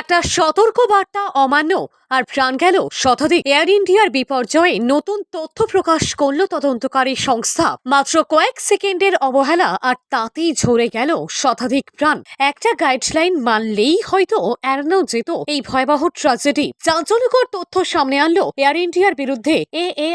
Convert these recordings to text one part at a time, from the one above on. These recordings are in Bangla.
একটা সতর্ক বার্তা অমান্য আর প্রাণ গেল শতাধিক এয়ার ইন্ডিয়ার বিপর্যয়ে নতুন তথ্য প্রকাশ করল তদন্তকারী সংস্থা। মাত্র কয়েক সেকেন্ডের অবহেলা আর তাতেই ঝরে গেল শতাধিক প্রাণ। একটা গাইডলাইন মানলেই হয়তো এড়ানো যেত এই ভয়াবহ ট্রাজেডি চাঞ্চল্যকর তথ্য সামনে আনলো এয়ার ইন্ডিয়ার বিরুদ্ধে এ এ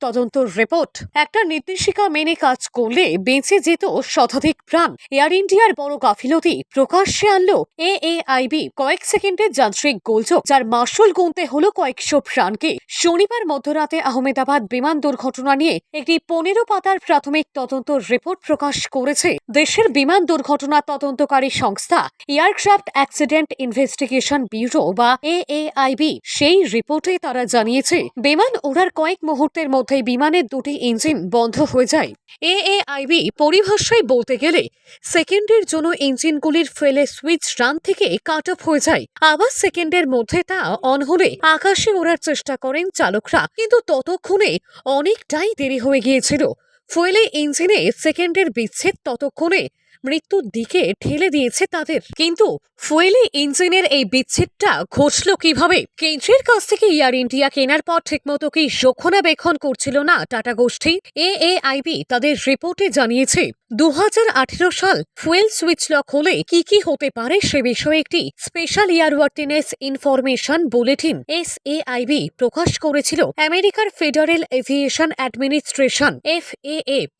তদন্ত রিপোর্ট একটা নির্দেশিকা মেনে কাজ করলে বেঁচে যেত শতাধিক প্রাণ। এয়ার ইন্ডিয়ার বড় গাফিলতি প্রকাশ্যে আনলো এ এ আইবি কয়েক সেকেন্ডের যান্ত্রিক গোলযোগ, যার মাসুল গুনতে হলো কয়েকশো প্রাণকে। শনিবার মধ্যরাতে আহমেদাবাদ বিমান দুর্ঘটনা নিয়ে একটি পনেরো পাতার প্রাথমিক তদন্ত রিপোর্ট প্রকাশ করেছে। দেশের বিমান দুর্ঘটনা তদন্তকারী সংস্থা এয়ারক্রাফট অ্যাক্সিডেন্ট ইনভেস্টিগেশন ব্যুরো বা এএআইবি সেই রিপোর্টে তারা জানিয়েছে, বিমান ওড়ার কয়েক মুহূর্তের মধ্যে বিমানের দুটি ইঞ্জিন বন্ধ হয়ে যায়। এএআইবি পরিভাষায় বলতে গেলে, সেকেন্ডের জন্য ইঞ্জিনগুলির ফেলে সুইচ রান থেকে কাট অফ হয়ে যায় আবার সেকেন্ডের মধ্যে তা অন হলে আকাশে ওড়ার চেষ্টা করেন চালকরা। কিন্তু ততক্ষণে অনেকটাই দেরি হয়ে গিয়েছিল। ফুয়েলে ইঞ্জিনে সেকেন্ডের বিচ্ছেদ ততক্ষণে মৃত্যুর দিকে ঠেলে দিয়েছে তাদের। কিন্তু ফুয়েলে ইঞ্জিনের এই বিচ্ছেদটা ঘটল কীভাবে? কেন্দ্রের কাছ থেকে এয়ার ইন্ডিয়া কেনার পর ঠিকমতো কি রক্ষণাবেক্ষণ করছিল না টাটা গোষ্ঠী? এএআইবি তাদের রিপোর্টে জানিয়েছে। দু হাজার আঠেরো সাল ফুয়েল সুইচ লক হলে কি কি হতে পারে সে বিষয়ে একটি special airworthiness information bulletin S AIB প্রকাশ করেছিল আমেরিকার federal aviation administration F A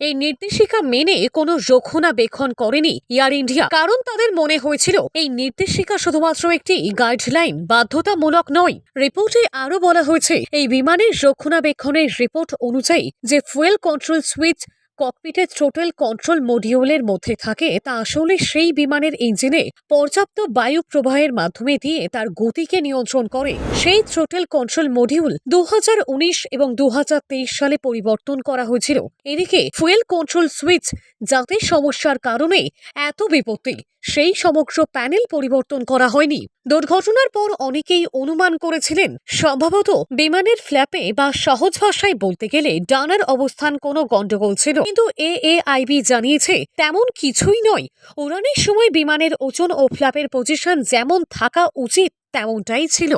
এই নির্দেশিকা মেনে কোনো রক্ষণাবেক্ষণ করেনি এয়ার ইন্ডিয়া। কারণ তাদের মনে হয়েছিল এই নির্দেশিকা শুধুমাত্র একটি গাইডলাইন, বাধ্যতামূলক নয়। রিপোর্টে আরও বলা হয়েছে, এই বিমানের রক্ষণাবেক্ষণের রিপোর্ট অনুযায়ী যে ফুয়েল কন্ট্রোল সুইচ ককপিটের ট্রোটেল কন্ট্রোল মডিউলের মধ্যে থাকে, তা আসলে সেই বিমানের ইঞ্জিনে পর্যাপ্ত বায়ু প্রবাহের মাধ্যমে দিয়ে তার গতিকে নিয়ন্ত্রণ করে। সেই ট্রোটেল কন্ট্রোল মডিউল দু হাজার উনিশ এবং দু হাজার তেইশ সালে পরিবর্তন করা হয়েছিল। এদিকে ফুয়েল কন্ট্রোল সুইচ যাতে সমস্যার কারণে এত বিপত্তি। সেই সমগ্র প্যানেল পরিবর্তন করা হয়নি। দুর্ঘটনার পর অনেকেই অনুমান করেছিলেন, সম্ভবত বিমানের ফ্ল্যাপে বা সহজ ভাষায় বলতে গেলে ডানার অবস্থান কোনো গন্ডগোল ছিল। কিন্তু এএআইবি জানিয়েছে, তেমন কিছুই নয়। উড়ানের সময় বিমানের ওজন ও ফ্ল্যাপের পজিশন যেমন থাকা উচিত, তেমনটাই ছিল।